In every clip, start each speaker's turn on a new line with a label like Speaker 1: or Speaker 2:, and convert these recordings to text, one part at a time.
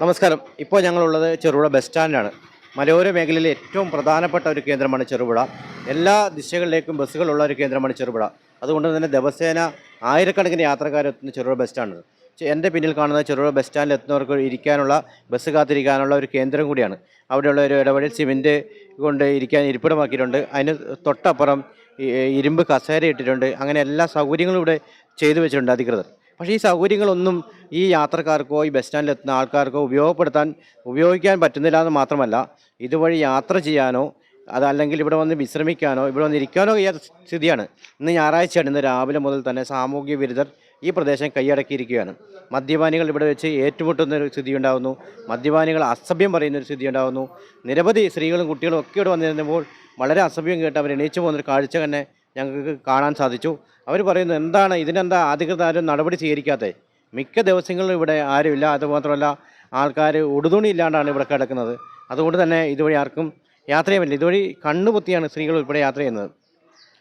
Speaker 1: നമസ്കാരം. ഇപ്പോൾ ഞങ്ങളുള്ളത് ചെറുപുഴ ബസ് സ്റ്റാൻഡാണ്. മലയോര മേഖലയിലെ ഏറ്റവും പ്രധാനപ്പെട്ട ഒരു കേന്ദ്രമാണ് ചെറുപുഴ. എല്ലാ ദിശകളിലേക്കും ബസ്സുകളുള്ള ഒരു കേന്ദ്രമാണ് ചെറുപുഴ. അതുകൊണ്ട് തന്നെ ദിവസേന ആയിരക്കണക്കിന് യാത്രക്കാരെത്തുന്ന ചെറുപുഴ ബസ് സ്റ്റാൻഡ് എന്റെ പിന്നിൽ കാണുന്ന ചെറുപുഴ ബസ് സ്റ്റാൻഡിൽ എത്തുന്നവർക്ക് ഇരിക്കാനുള്ള ബസ് കാത്തിരിക്കാനുള്ള ഒരു കേന്ദ്രം കൂടിയാണ്. അവിടെയുള്ള ഒരു ഇടവഴി സിമെന്റ് കൊണ്ട് ഇരിക്കാൻ ഇരിപ്പിടമാക്കിയിട്ടുണ്ട്. അതിന് തൊട്ടപ്പുറം ഇരുമ്പ് കസേര ഇട്ടിട്ടുണ്ട്. അങ്ങനെ എല്ലാ സൗകര്യങ്ങളും ഇവിടെ ചെയ്തു വെച്ചിട്ടുണ്ട് അധികൃതർ. പക്ഷേ ഈ സൗകര്യങ്ങളൊന്നും ഈ യാത്രക്കാർക്കോ ഈ ബസ് സ്റ്റാൻഡിൽ എത്തുന്ന ആൾക്കാർക്കോ ഉപയോഗപ്പെടുത്താൻ ഉപയോഗിക്കാൻ പറ്റുന്നില്ല എന്ന് മാത്രമല്ല ഇതുവഴി യാത്ര ചെയ്യാനോ അതല്ലെങ്കിൽ ഇവിടെ വന്ന് വിശ്രമിക്കാനോ ഇവിടെ വന്ന് ഇരിക്കാനോ കഴിയാത്ത സ്ഥിതിയാണ്. ഇന്ന് ഞായറാഴ്ചയാണ് ഇന്ന് രാവിലെ മുതൽ തന്നെ സാമൂഹ്യ വിരുദ്ധർ ഈ പ്രദേശം കൈയടക്കിയിരിക്കുകയാണ്. മദ്യപാനികൾ ഇവിടെ വെച്ച് ഏറ്റുമുട്ടുന്ന ഒരു സ്ഥിതി ഉണ്ടാകുന്നു മദ്യപാനികൾ അസഭ്യം പറയുന്ന ഒരു സ്ഥിതി ഉണ്ടാകുന്നു നിരവധി സ്ത്രീകളും കുട്ടികളും ഒക്കെ ഇവിടെ വന്നിരുന്നപ്പോൾ വളരെ അസഭ്യം കേട്ട് അവർ എണീച്ചു പോകുന്നൊരു കാഴ്ച തന്നെ ഞങ്ങൾക്ക് കാണാൻ സാധിച്ചു. അവർ പറയുന്നു എന്താണ് ഇതിനെന്താ അധികൃതർ ആരും നടപടി സ്വീകരിക്കാത്തത് മിക്ക ദിവസങ്ങളിലും ഇവിടെ ആരുമില്ല. അതുമാത്രമല്ല ആൾക്കാർ ഉടുതുണി ഇല്ലാണ്ടാണ് ഇവിടെ കിടക്കുന്നത്. അതുകൊണ്ട് തന്നെ ഇതുവഴി ആർക്കും യാത്ര ചെയ്യാൻ പറ്റില്ല ഇതുവഴി കണ്ണുപൊത്തിയാണ് സ്ത്രീകൾ ഉൾപ്പെടെ യാത്ര ചെയ്യുന്നത്.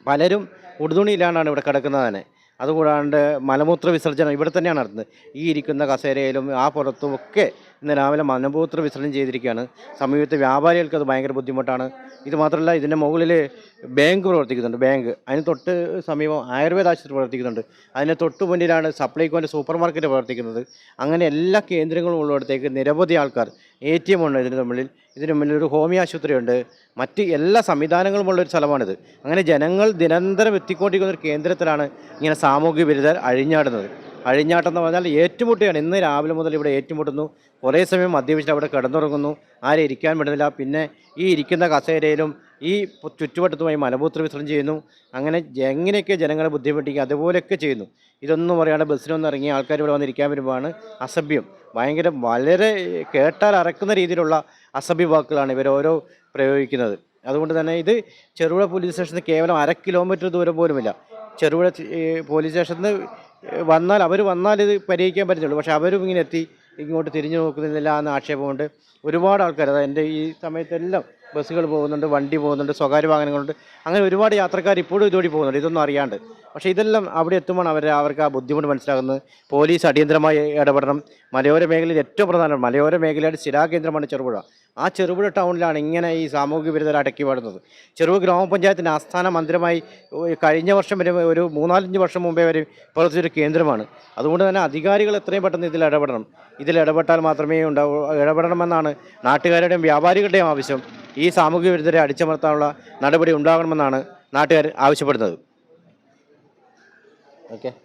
Speaker 1: പലരും ഉടുതുണി ഇല്ലാണ്ടാണ് ഇവിടെ കിടക്കുന്നത് തന്നെ. അതുകൂടാണ്ട് മലമൂത്ര വിസർജനം ഇവിടെ തന്നെയാണ് നടത്തുന്നത്. ഈ ഇരിക്കുന്ന കസേരയിലും ആ പുറത്തും ഒക്കെ ഇന്ന് രാവിലെ മലമൂത്ര വിസർജനം ചെയ്തിരിക്കുകയാണ്. സമീപത്തെ വ്യാപാരികൾക്ക് അത് ഭയങ്കര ബുദ്ധിമുട്ടാണ്. ഇത് മാത്രമല്ല ഇതിന്റെ മുകളിൽ ബാങ്ക് പ്രവർത്തിക്കുന്നുണ്ട് ബാങ്ക്. അതിന് തൊട്ട് സമീപം ആയുർവേദ ആശുപത്രി പ്രവർത്തിക്കുന്നുണ്ട്. അതിന് തൊട്ട് മുന്നിലാണ് സപ്ലൈകോന്റെ സൂപ്പർ മാർക്കറ്റ് പ്രവർത്തിക്കുന്നത്. അങ്ങനെ എല്ലാ കേന്ദ്രങ്ങളും ഉള്ളിടത്തേക്ക് നിരവധി ആൾക്കാർ എ ടി എം ഉണ്ട് ഇതിന് മുമ്പിൽ ഇതിന് മുന്നിൽ ഒരു ഹോമിയോ ആശുപത്രിയുണ്ട്. മറ്റ് എല്ലാ സംവിധാനങ്ങളുമുള്ള ഒരു സ്ഥലമാണിത്. അങ്ങനെ ജനങ്ങൾ നിരന്തരം എത്തിക്കൊണ്ടിരിക്കുന്ന ഒരു കേന്ദ്രത്തിലാണ് ഇങ്ങനെ സാമൂഹ്യ വിരുദ്ധർ അഴിഞ്ഞാടുന്നത്. അഴിഞ്ഞാട്ടം എന്ന് പറഞ്ഞാൽ ഏറ്റുമുട്ടുകയാണ്. ഇന്ന് രാവിലെ മുതൽ ഇവിടെ ഏറ്റുമുട്ടുന്നു. കുറേ സമയം മദ്യപിച്ചിട്ട് അവിടെ കിടന്നുറങ്ങുന്നു. ആരെ ഇരിക്കാൻ പറ്റുന്നില്ല പിന്നെ ഈ ഇരിക്കുന്ന കസേരയിലും ഈ ചുറ്റുവട്ടത്തുമായി മലമൂത്ര വിസർജനം ചെയ്യുന്നു. അങ്ങനെ എങ്ങനെയൊക്കെ ജനങ്ങളെ ബുദ്ധിമുട്ടിക്കുക അതുപോലെയൊക്കെ ചെയ്യുന്നു. ഇതൊന്നും പറയാണ്ട് ബസ്സിനൊന്നും ഇറങ്ങി ആൾക്കാർ ഇവിടെ വന്നിരിക്കാൻ വരുമ്പോഴാണ് അസഭ്യം. ഭയങ്കര വളരെ കേട്ടാൽ അറക്കുന്ന രീതിയിലുള്ള അസഭ്യ വാക്കുകളാണ് ഇവർ ഓരോ പ്രയോഗിക്കുന്നത്. അതുകൊണ്ട് തന്നെ ഇത് ചെറുപുഴ പോലീസ് സ്റ്റേഷന് കേവലം അര കിലോമീറ്റർ ദൂരം പോലുമില്ല. ചെറുപുഴ പോലീസ് സ്റ്റേഷനിൽ നിന്ന് വന്നാൽ അവർ വന്നാൽ ഇത് പരിഹരിക്കാൻ പറ്റത്തുള്ളൂ. പക്ഷേ അവരും ഇങ്ങനെ എത്തി ഇങ്ങോട്ട് തിരിഞ്ഞു നോക്കുന്നില്ല എന്ന ആക്ഷേപമുണ്ട്. ഒരുപാട് ആൾക്കാർ അതായത് എന്റെ ഈ സമയത്തെല്ലാം ബസ്സുകൾ പോകുന്നുണ്ട് വണ്ടി പോകുന്നുണ്ട് സ്വകാര്യ വാഹനങ്ങളുണ്ട്. അങ്ങനെ ഒരുപാട് യാത്രക്കാർ ഇപ്പോഴും ഇതുവഴി പോകുന്നുണ്ട്. ഇതൊന്നും അറിയാണ്ട്. പക്ഷേ ഇതെല്ലാം അവിടെ എത്തുമ്പോൾ അവർ അവർക്ക് ആ ബുദ്ധിമുട്ട് മനസ്സിലാകുന്നത്. പോലീസ് അടിയന്തരമായി ഇടപെടണം. മലയോര മേഖലയിൽ ഏറ്റവും പ്രധാനം മലയോര മേഖലയുടെ സ്ഥിരാകേന്ദ്രമാണ് ചെറുപുഴ. ആ ചെറുപുഴ ടൗണിലാണ് ഇങ്ങനെ ഈ സാമൂഹിക വിരുദ്ധർ അടക്കി വാടുന്നത് ചെറുപുഴ ഗ്രാമപഞ്ചായത്തിന്റെ ആസ്ഥാന മന്ദിരമായി കഴിഞ്ഞ വർഷം വരെ ഒരു മൂന്നാലഞ്ച് വർഷം മുമ്പേ വരെ പ്രവർത്തിച്ചൊരു കേന്ദ്രമാണ്. അതുകൊണ്ട് തന്നെ അധികാരികൾ എത്രയും പെട്ടെന്ന് ഇതിൽ ഇടപെടണം. ഇതിൽ ഇടപെട്ടാൽ മാത്രമേ ഉണ്ടാവൂ ഇടപെടണമെന്നാണ് നാട്ടുകാരുടെയും വ്യാപാരികളുടെയും ആവശ്യം. ഈ സാമൂഹിക വിരുദ്ധരെ അടിച്ചമർത്താനുള്ള നടപടി ഉണ്ടാകണമെന്നാണ് നാട്ടുകാർ ആവശ്യപ്പെടുന്നത്. Okay.